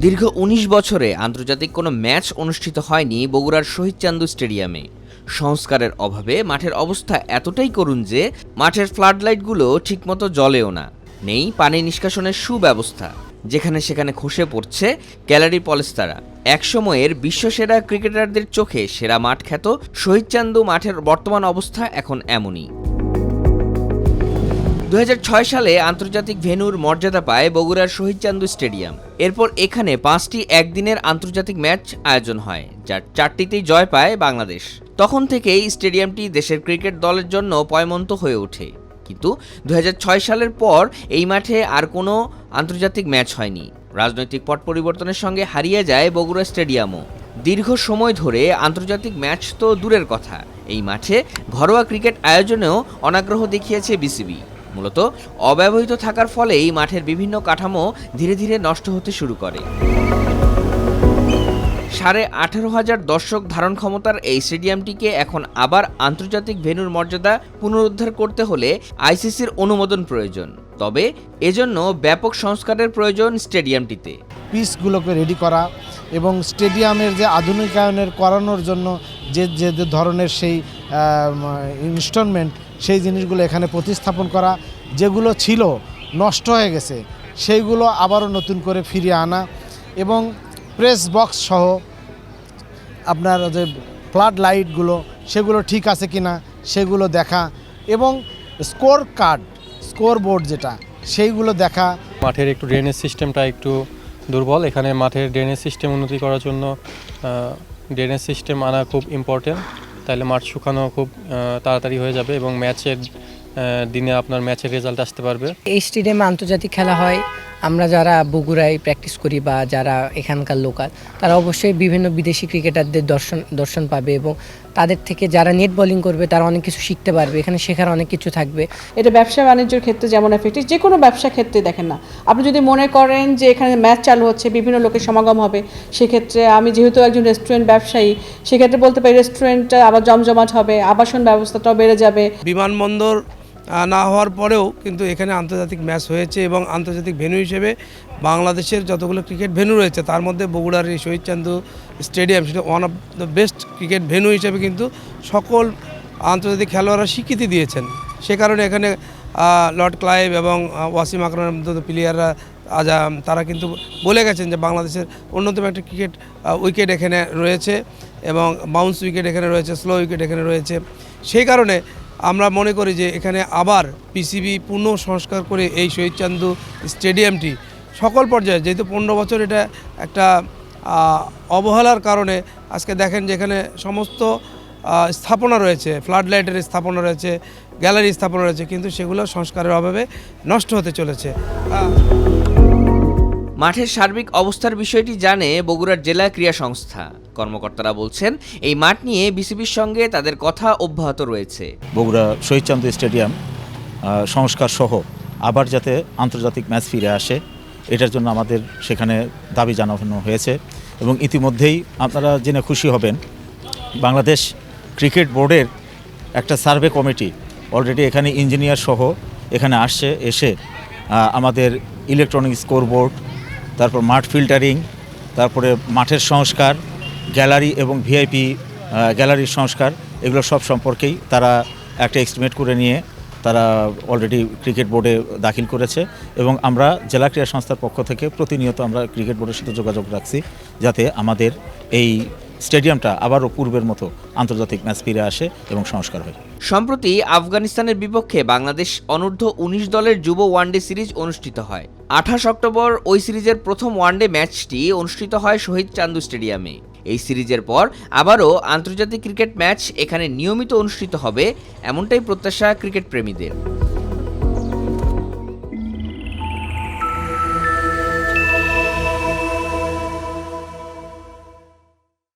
দীর্ঘ ১৯ বছরে আন্তর্জাতিক কোনো ম্যাচ অনুষ্ঠিত হয়নি বগুড়ার শহীদ চান্দু স্টেডিয়ামে। সংস্কারের অভাবে মাঠের অবস্থা এতটাই করুণ যে মাঠের ফ্লাডলাইটগুলো ঠিকমতো জ্বলেও না। নেই পানি নিষ্কাশনের সুব্যবস্থা। যেখানে সেখানে খসে পড়ছে গ্যালারি পলেস্তারা। একসময়ের বিশ্বসেরা ক্রিকেটারদের চোখে সেরা মাঠ খ্যাত শহীদ চান্দু মাঠের বর্তমান অবস্থা এখন এমনই। দুই হাজার ছয় সালে আন্তর্জাতিক ভেনুর মর্যাদা পায় বগুড়ার শহীদ চান্দু স্টেডিয়াম। এরপর এখানে পাঁচটি একদিনের আন্তর্জাতিক ম্যাচ আয়োজন হয়, যার চারটিতেই জয় পায় বাংলাদেশ। তখন থেকেই স্টেডিয়ামটি দেশের ক্রিকেট দলের জন্য পয়মন্ত হয়ে ওঠে। কিন্তু দু হাজার ছয় সালের পর এই মাঠে আর কোনো আন্তর্জাতিক ম্যাচ হয়নি। রাজনৈতিক পট পরিবর্তনের সঙ্গে হারিয়ে যায় বগুড়া স্টেডিয়ামও। দীর্ঘ সময় ধরে আন্তর্জাতিক ম্যাচ তো দূরের কথা। এই মাঠে ঘরোয়া ক্রিকেট আয়োজনেও অনাগ্রহ দেখিয়েছে বিসিবি। মূলত অব্যবহৃত থাকার ফলেই মাঠের বিভিন্ন কাঠামো ধীরে ধীরে নষ্ট হতে শুরু করে। সাড়ে আঠারো হাজার দর্শক ধারণ ক্ষমতার এই স্টেডিয়ামটিকে এখন আবার আন্তর্জাতিক ভেন্যুর মর্যাদা পুনরুদ্ধার করতে হলে আইসিসির অনুমোদন প্রয়োজন। তবে এজন্য ব্যাপক সংস্কারের প্রয়োজন স্টেডিয়ামটিতে। পিসগুলোকে রেডি করা এবং স্টেডিয়ামের যে আধুনিকায়নের করানোর জন্য যে যে ধরনের সেই ইনস্টলমেন্ট সেই জিনিসগুলো এখানে প্রতিস্থাপন করা, যেগুলো ছিল নষ্ট হয়ে গেছে, সেইগুলো আবারও নতুন করে ফিরিয়ে আনা এবং প্রেস বক্স সহ আপনার যে ফ্লাড লাইটগুলো সেগুলো ঠিক আছে কি না সেগুলো দেখা এবং স্কোর কার্ড স্কোর বোর্ড যেটা, সেইগুলো দেখা। মাঠের একটু ড্রেনেজ সিস্টেমটা একটু দুর্বল, এখানে মাঠের ড্রেনেজ সিস্টেম উন্নতি করার জন্য ড্রেনেজ সিস্টেম আনা খুব ইম্পর্টেন্ট তাহলে মাঠ শুকানো খুব তাড়াতাড়ি হয়ে যাবে এবং ম্যাচের দিনে আপনার ম্যাচের রেজাল্ট আসতে পারবে। এই স্টেডিয়ামে আন্তর্জাতিক খেলা হয়। আমরা যারা বগুড়ায় প্র্যাকটিস করি বা যারা এখানকার লোকাল তারা অবশ্যই বিভিন্ন বিদেশি ক্রিকেটারদের দর্শন দর্শন পাবে এবং তাদের থেকে যারা নেট বোলিং করবে তারা অনেক কিছু শিখতে পারবে। এখানে শেখার অনেক কিছু থাকবে। এটা ব্যবসা বাণিজ্যের ক্ষেত্রে যেমন এফেক্টিভ যে কোনো ব্যবসা ক্ষেত্রে দেখেন না। আপনি যদি মনে করেন যে এখানে ম্যাচ চালু হচ্ছে বিভিন্ন লোকের সমাগম হবে সেক্ষেত্রে আমি যেহেতু একজন রেস্টুরেন্ট ব্যবসায়ী সেক্ষেত্রে বলতে পারি রেস্টুরেন্টটা আবার জমজমাট হবে আবাসন ব্যবস্থাটাও বেড়ে যাবে। বিমানবন্দর না হওয়ার পরেও কিন্তু এখানে আন্তর্জাতিক ম্যাচ হয়েছে এবং আন্তর্জাতিক ভেন্যু হিসেবে বাংলাদেশের যতগুলো ক্রিকেট ভেন্যু রয়েছে, তার মধ্যে বগুড়ার এই শহীদ চান্দু স্টেডিয়াম সেটা one of the best cricket venue হিসেবে কিন্তু সকল আন্তর্জাতিক খেলোয়াড়রা স্বীকৃতি দিয়েছেন। সে কারণে এখানে লর্ড ক্লাইভ এবং ওয়াসিম আকরামের মতো প্লেয়াররা আজ তারা কিন্তু বলে গেছেন যে বাংলাদেশের অন্যতম একটা ক্রিকেট উইকেট এখানে রয়েছে এবং বাউন্স উইকেট এখানে রয়েছে স্লো উইকেট এখানে রয়েছে। সেই কারণে আমরা মনে করি যে এখানে আবার পিসিবি পুনঃ সংস্কার করে এই শহীদ চান্দু স্টেডিয়ামটি সকল পর্যায়ে, যেহেতু পনেরো বছর এটা একটা অবহেলার কারণে আজকে দেখেন যে এখানে সমস্ত স্থাপনা রয়েছে ফ্লাড লাইটের স্থাপনা রয়েছে গ্যালারি স্থাপনা রয়েছে, কিন্তু সেগুলো সংস্কারের অভাবে নষ্ট হতে চলেছে। মাঠের সার্বিক অবস্থার বিষয়টি জানে বগুড়ার জেলা ক্রীড়া সংস্থা। কর্মকর্তারা বলছেন, এই মাঠ নিয়ে বিসিবির সঙ্গে তাদের কথা অব্যাহত রয়েছে। বগুড়া শহীদচন্দ্র স্টেডিয়াম সংস্কার সহ আবার যাতে আন্তর্জাতিক ম্যাচ ফিরে আসে, এটার জন্য আমাদের সেখানে দাবি জানানো হয়েছে এবং ইতিমধ্যেই আপনারা জেনে খুশি হবেন, বাংলাদেশ ক্রিকেট বোর্ডের একটা সার্ভে কমিটি অলরেডি এখানে ইঞ্জিনিয়ার সহ এখানে আসছে, এসে আমাদের ইলেকট্রনিক স্কোর বোর্ড তারপর মাঠ ফিল্টারিং, তারপরে মাঠের সংস্কার গ্যালারি এবং ভিআইপি গ্যালারির সংস্কার, এগুলো সব সম্পর্কেই তারা একটা এস্টিমেট করে নিয়ে তারা অলরেডি ক্রিকেট বোর্ডে দাখিল করেছে এবং আমরা জেলা ক্রীড়া সংস্থার পক্ষ থেকে প্রতিনিয়ত আমরা ক্রিকেট বোর্ডের সাথে যোগাযোগ রাখছি যাতে আমাদের এই স্টেডিয়ামটা আবারও পূর্বের মতো আন্তর্জাতিক ম্যাচ ফিরে আসে এবং সংস্কার হয়। সম্প্রতি আফগানিস্তানের বিপক্ষে বাংলাদেশ অনূর্ধ্ব উনিশ দলের যুব ওয়ানডে সিরিজ অনুষ্ঠিত হয়। আঠাশ অক্টোবর ওই সিরিজের প্রথম ওয়ানডে ম্যাচটি অনুষ্ঠিত হয় শহীদ চান্দু স্টেডিয়ামে। এই সিরিজের পর আবারও আন্তর্জাতিক ক্রিকেট ম্যাচ এখানে নিয়মিত অনুষ্ঠিত হবে, এমনটাই প্রত্যাশা ক্রিকেট প্রেমীদের।